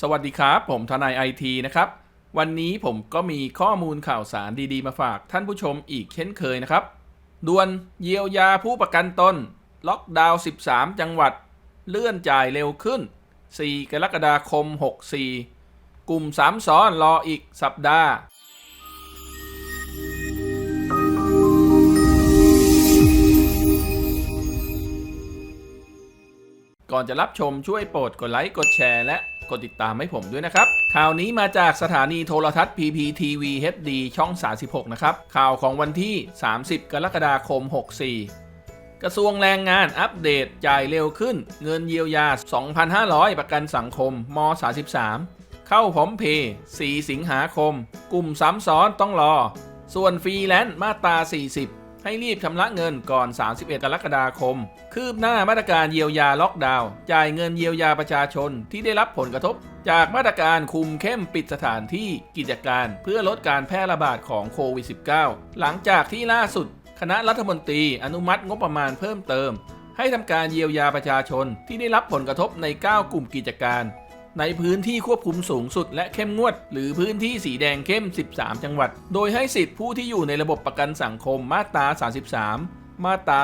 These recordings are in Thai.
สวัสดีครับ ผมทนายไอทีนะครับ วันนี้ผมก็มีข้อมูลข่าวสารดีๆ มาฝากท่านผู้ชมอีกเช่นเคยนะครับด่วนเยียวยาผู้ประกันตน ล็อกดาวน์ 13 จังหวัด เลื่อนจ่ายเร็วขึ้น 4 กรกฎาคม 64 กลุ่ม3ซ้อนรออีกสัปดาห์ ก่อนจะรับชมช่วยโปรดกดไลค์กดแชร์และ กดติดตามให้ผมด้วยนะครับ ข่าวนี้มาจากสถานีโทรทัศน์ PPTV HD ช่อง 36 นะครับ ข่าวของวันที่ 30 กรกฎาคม 64 กระทรวงแรงงานอัปเดตจ่ายเร็วขึ้น เงินเยียวยา 2,500 ประกันสังคมม 33 เข้าพร้อมเพย์4สิงหาคม กลุ่มซ้ำซ้อนต้องรอ ส่วนฟรีแลนซ์มาตรา 40 ให้รีบชำระเงินก่อน 31 กรกฎาคม คืบหน้ามาตรการเยียวยาล็อกดาวน์จ่ายเงินเยียวยาประชาชนที่ได้รับผลกระทบ จากมาตรการคุมเข้มปิดสถานที่กิจการเพื่อลดการแพร่ระบาดของโควิด -19 หลังจากที่ล่าสุด คณะรัฐมนตรีอนุมัติงบประมาณเพิ่มเติม ให้ทำการเยียวยาประชาชนที่ได้รับผลกระทบใน 9 กลุ่มกิจการ ในพื้นที่ควบคุมสูงสุดและเข้มงวด หรือพื้นที่สีแดงเข้ม 13 จังหวัด โดยให้สิทธิผู้ที่อยู่ในระบบประกันสังคมมาตรา 33 มาตรา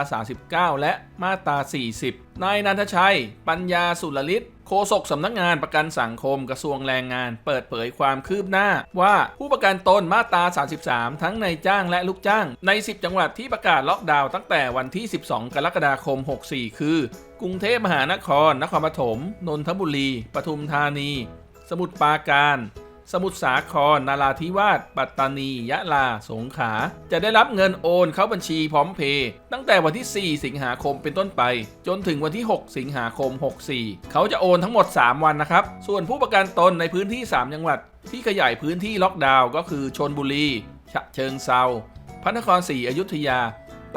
39 และมาตรา 40 นายนันทชัย ปัญญาสุรลิศโฆษกสำนักงานประกันสังคมกระทรวงแรงงาน เปิดเผยความคืบหน้า ว่าผู้ประกันตนมาตรา 33 ทั้งในจ้างและลูกจ้าง ใน 10 จังหวัดที่ประกาศล็อกดาวน์ตั้งแต่วันที่ 12 กรกฎาคม 64 คือ กรุงเทพมหานคร นครปฐม นนทบุรี ปทุมธานี สมุทรปราการ สมุทรสาคร นาราธิวาส ปัตตานี ยะลา สงขลา จะได้รับเงินโอนเข้าบัญชีพร้อมเพย์ตั้งแต่วันที่ 4 สิงหาคมเป็นต้นไป จนถึงวันที่ 6 สิงหาคม 64 เขาจะโอนทั้งหมด 3 วันนะครับ ส่วนผู้ประกันตนในพื้นที่ 3 จังหวัด ที่ขยายพื้นที่ล็อกดาวน์ก็คือชนบุรี ฉะเชิงเซาพระนครศรีอยุธยา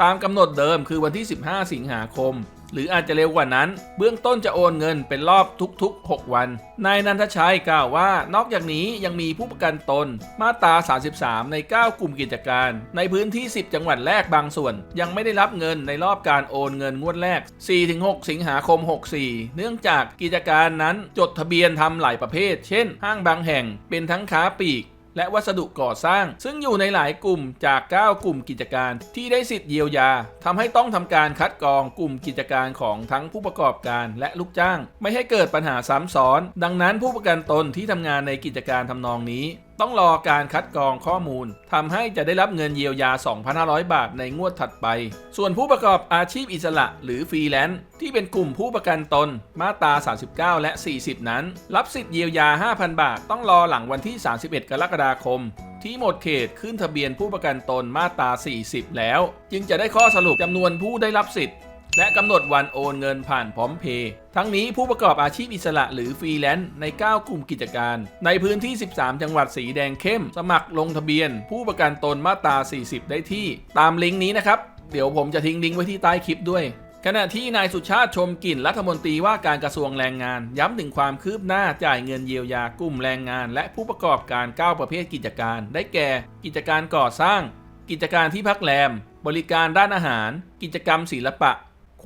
ตามกำหนดเดิมคือวันที่ 15 สิงหาคม หรืออาจจะเร็วกว่านั้น เบื้องต้นจะโอนเงินเป็นรอบทุกๆ 6 วัน นายนันทชัยกล่าวว่า นอกจากนี้ยังมีผู้ประกันตน มาตรา 33 ใน 9 กลุ่มกิจการ ในพื้นที่ 10 จังหวัดแรกบางส่วน ยังไม่ได้รับเงินในรอบการโอนเงินงวดแรก 4-6 สิงหาคม 64 เนื่องจากกิจการนั้นจดทะเบียนทำหลายประเภท เช่น ห้างบางแห่งเป็นทั้งค้าปลีก และวัสดุก่อสร้าง ซึ่งอยู่ในหลายกลุ่มจาก 9 กลุ่มกิจการ ที่ได้สิทธิ์เยียวยาทำให้ต้องทำการคัดกรองกลุ่มกิจการของทั้งผู้ประกอบการและลูกจ้าง ไม่ให้เกิดปัญหาซ้ำซ้อน ดังนั้นผู้ประกันตนที่ทำงานในกิจการทำนองนี้ ต้องรอการคัดกรองข้อมูลทำให้จะได้รับเงินเยียวยา 2,500 บาทในงวดถัดไป ส่วนผู้ประกอบอาชีพอิสระหรือฟรีแลนซ์ที่เป็นกลุ่มผู้ประกันตน มาตรา 39 และ 40 นั้น รับสิทธิ์เยียวยา 5,000 บาท ต้องรอหลังวันที่ 31 กรกฎาคม ที่หมดเขตขึ้นทะเบียนผู้ประกันตนมาตรา 40 แล้ว จึงจะได้ข้อสรุปจำนวนผู้ได้รับสิทธิ์ และกำหนดวันโอนเงินผ่านพร้อมเพย์ทั้งนี้ผู้ประกอบอาชีพอิสระหรือฟรีแลนซ์ใน 9 กลุ่มกิจการ ในพื้นที่ 13 จังหวัดสีแดงเข้ม สมัครลงทะเบียน ผู้ประกันตนมาตรา 40 ได้ที่ ตามลิงก์นี้นะครับ เดี๋ยวผมจะทิ้งลิงก์ไว้ที่ใต้คลิปด้วยขณะที่นายสุชาติชมกลิ่นรัฐมนตรีว่าการกระทรวงแรงงาน ย้ำถึงความคืบหน้าจ่ายเงินเยียวยากลุ่มแรงงาน และผู้ประกอบการ 9 ประเภทกิจการ ได้แก่ กิจการก่อสร้าง กิจการที่พักแรม บริการด้านอาหาร กิจกรรมศิลปะ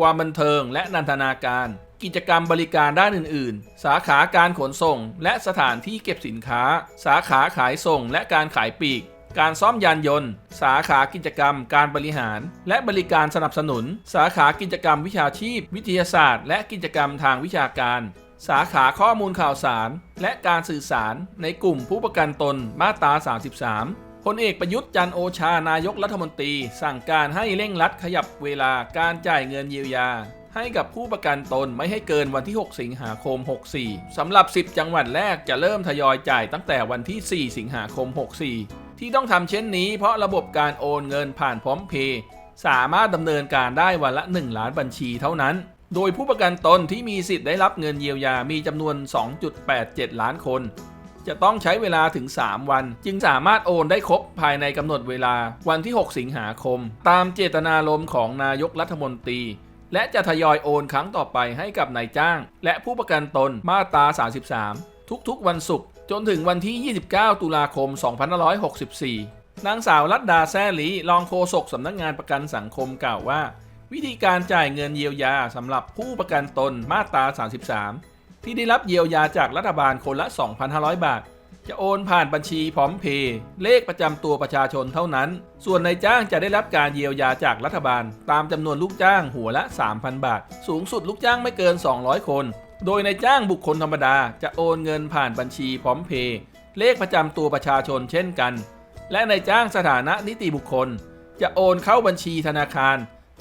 ความบันเทิง และนันทนาการ กิจกรรมบริการด้านอื่น ๆ สาขาการขนส่ง และสถานที่เก็บสินค้า สาขาขายส่ง และการขายปลีก การซ่อมยานยนต์ สาขากิจกรรม การบริหาร และบริการสนับสนุน สาขากิจกรรมวิชาชีพ วิทยาศาสตร์ และกิจกรรมทางวิชาการสาขาข้อมูลข่าวสาร และการสื่อสารในกลุ่มผู้ประกันตนมาตรา 33 พลเอกประยุทธ์จันโอชานายกรัฐมนตรี สั่งการให้เร่งรัดขยับเวลาการจ่ายเงินเยียวยา ให้กับผู้ประกันตนไม่ให้เกินวันที่ 6 สิงหาคม 64 สำหรับ 10 จังหวัดแรกจะเริ่มทยอยจ่ายตั้งแต่วันที่ 4 สิงหาคม 64 ที่ต้องทำเช่นนี้เพราะระบบการโอนเงินผ่านพร้อมเพย์สามารถดำเนินการได้วันละ 1 ล้านบัญชีเท่านั้น โดยผู้ประกันตนที่มีสิทธิ์ได้รับเงินเยียวยามีจำนวน 2.87 ล้านคน จะต้องใช้เวลาถึง 3 วัน จึงสามารถโอนได้ครบภายในกำหนดเวลาวันที่ 6 สิงหาคม ตามเจตนารมณ์ของนายกรัฐมนตรี และจะทยอยโอนครั้งต่อไปให้กับนายจ้าง และผู้ประกันตนมาตรา 33 ทุกๆ วันศุกร์จนถึงวันที่ 29 ตุลาคม 2564 นางสาวรัตดาแซ่ลีรองโฆษกสำนักงานประกันสังคมกล่าวว่า วิธีการจ่ายเงินเยียวยาสำหรับผู้ประกันตนมาตรา 33 ที่ได้รับเยียวยาจากรัฐบาลคนละ 2,500 บาท จะโอนผ่านบัญชีพร้อมเพย์เลขประจำตัวประชาชนเท่านั้น ส่วนนายจ้างจะได้รับการเยียวยาจากรัฐบาล ตามจำนวนลูกจ้างหัวละ 3,000 บาท สูงสุดลูกจ้างไม่เกิน 200 คน โดยนายจ้างบุคคลธรรมดา จะโอนเงินผ่านบัญชีพร้อมเพย์เลขประจำตัวประชาชนเช่นกัน และนายจ้างสถานะนิติบุคคล จะโอนเข้าบัญชีธนาคาร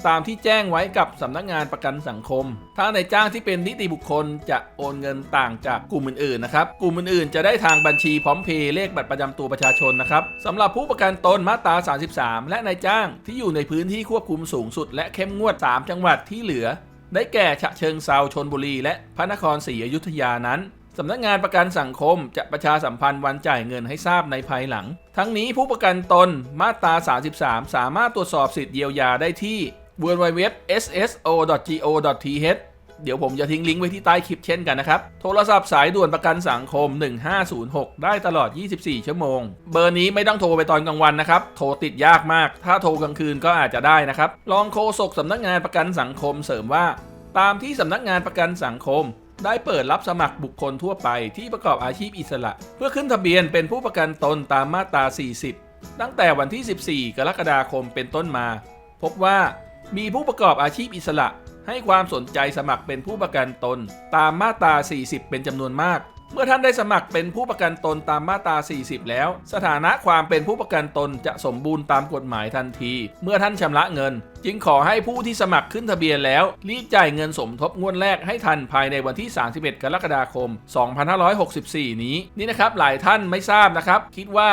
ตามที่แจ้งไว้กับสำนักงานประกันสังคม ถ้าในายจ้างที่เป็นนิติบุคคลจะโอนเงินต่างจากกลุ่มอื่นๆนะครับ กลุ่มอื่นๆ จะได้ทางบัญชีพร้อมเพย์เลขบัตรประจำตัวประชาชนนะครับสำหรับผู้ประกันตนมาตรา 33 และนายจ้างที่อยู่ในพื้นที่ควบคุมสูงสุด และเข้มงวด 3 จังหวัดที่เหลือ ได้แก่ฉะเชิงเซาชนบุรี และพระนครศรีอยุธยานั้นสำนักงานประกันสังคมจะประชาสัมพันธ์วันจ่ายเงินให้ทราบในภายหลัง ทั้งนี้ผู้ประกันตนมาตรา 33 สามารถตรวจสอบสิทธิเยียวยาได้ที่ www.sso.go.th เดี๋ยวผมจะทิ้งลิงก์ไว้ที่ใต้คลิปเช่นกันนะครับ โทรศัพท์สายด่วนประกันสังคม 1506 ได้ตลอด 24 ชั่วโมง เบอร์นี้ไม่ต้องโทรไปตอนกลางวันนะครับ โทรติดยากมาก ถ้าโทรกลางคืนก็อาจจะได้นะครับ รองโฆษกสำนักงานประกันสังคมเสริมว่า ตามที่สำนักงานประกันสังคมได้เปิดรับสมัครบุคคลทั่วไปที่ประกอบอาชีพอิสระ เพื่อขึ้นทะเบียนเป็นผู้ประกันตนตามมาตรา 40 ตั้งแต่วันที่ 14 กรกฎาคมเป็นต้นมา พบว่า มีผู้ประกอบอาชีพอิสระ ให้ความสนใจสมัครเป็นผู้ประกันตน ตามมาตรา 40 เป็นจำนวนมาก เมื่อท่านได้สมัครเป็นผู้ประกันตนตามมาตรา 40 แล้ว สถานะความเป็นผู้ประกันตนจะสมบูรณ์ตามกฎหมายทันที เมื่อท่านชำระเงิน จึงขอให้ผู้ที่สมัครขึ้นทะเบียนแล้ว รีบจ่ายเงินสมทบงวดแรกให้ทันภายในวันที่ 31 กรกฎาคม 2564 นี้ นี่นะครับหลายท่านไม่ทราบนะครับ คิดว่า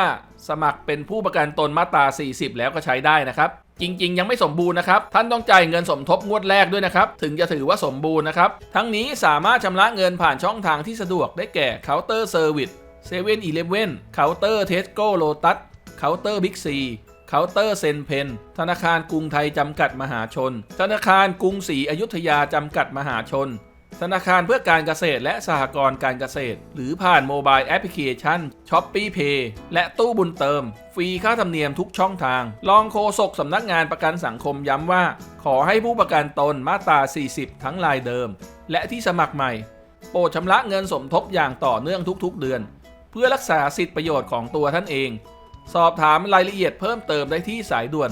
สมัครเป็นผู้ประกันตนมาตรา 40 แล้วก็ใช้ได้นะครับ จริง ๆ ยังไม่สมบูรณ์นะครับ ท่านต้องจ่ายเงินสมทบงวดแรกด้วยนะครับ ถึงจะถือว่าสมบูรณ์นะครับ ทั้งนี้สามารถชำระเงินผ่านช่องทางที่สะดวกได้แก่เคาน์เตอร์เซอร์วิสเซเว่นอีเลฟเว่นเคาน์เตอร์เทสโก้โลตัสเคาน์เตอร์บิ๊กซีเคาน์เตอร์เซนเพนธนาคารกรุงไทยจำกัดมหาชน ธนาคารกรุงศรีอยุธยาจำกัดมหาชน ธนาคารเพื่อการเกษตรและสหกรณ์การเกษตร หรือผ่านโมบายแอปพลิเคชัน s h o p e e Pay และตู้บุญเติม ฟรีค่าธรรมเนียมทุกช่องทาง รองโฆษกสำนักงานประกันสังคมย้ำว่า ขอให้ผู้ประกันตนมาตรา 40 ทั้งรายเดิม และที่สมัครใหม่ โปรดชำระเงินสมทบอย่างต่อเนื่องทุกๆ เดือน เพื่อรักษาสิทธิประโยชน์ของตัวท่านเอง สอบถามรายละเอียดเพิ่มเติมได้ที่สายด่วน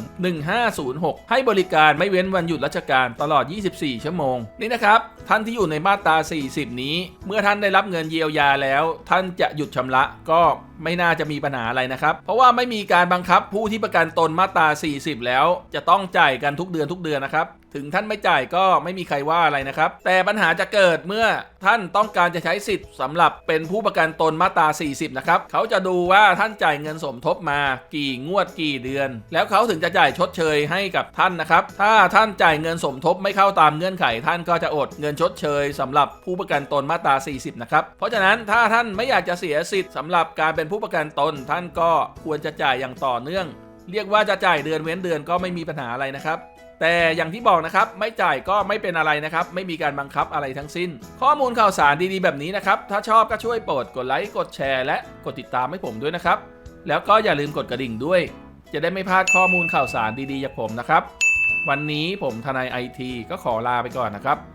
1506 ให้บริการไม่เว้นวันหยุดราชการตลอด 24 ชั่วโมง นี่นะครับ ท่านที่อยู่ในมาตรา 40 นี้ เมื่อท่านได้รับเงินเยียวยาแล้ว ท่านจะหยุดชำระก็ไม่น่าจะมีปัญหาอะไรนะครับ เพราะว่าไม่มีการบังคับผู้ที่ประกันตนมาตรา 40 แล้ว จะต้องจ่ายกันทุกเดือนทุกเดือนนะครับ ถึงท่านไม่จ่ายก็ไม่มีใครว่าอะไรนะครับ แต่ปัญหาจะเกิดเมื่อท่านต้องการจะใช้สิทธิ์สำหรับเป็นผู้ประกันตนมาตรา 40 นะครับ เขาจะดูว่าท่านจ่ายเงินสมทบมากี่งวดกี่เดือน แล้วเขาถึงจะจ่ายชดเชยให้กับท่านนะครับ ถ้าท่านจ่ายเงินสมทบไม่เข้าตามเงื่อนไข ท่านก็จะอดเงินชดเชยสำหรับผู้ประกันตนมาตรา 40 นะครับ เพราะฉะนั้นถ้าท่านไม่อยากจะเสียสิทธิ์สำหรับการเป็นผู้ประกันตน ท่านก็ควรจะจ่ายอย่างต่อเนื่อง เรียกว่าจะจ่ายเดือนเว้นเดือนก็ไม่มีปัญหาอะไรนะครับแต่อย่างที่บอกนะครับไม่จ่ายก็ไม่เป็นอะไรนะครับ ไม่มีการบังคับอะไรทั้งสิ้น ข้อมูลข่าวสารดีๆแบบนี้นะครับ ถ้าชอบก็ช่วยโปรดกดไลค์กดแชร์และกดติดตามให้ผมด้วยนะครับ แล้วก็อย่าลืมกดกระดิ่งด้วย จะได้ไม่พลาดข้อมูลข่าวสารดีๆจากผมนะครับ วันนี้ผมทนายไอทีก็ขอลาไปก่อนนะครับ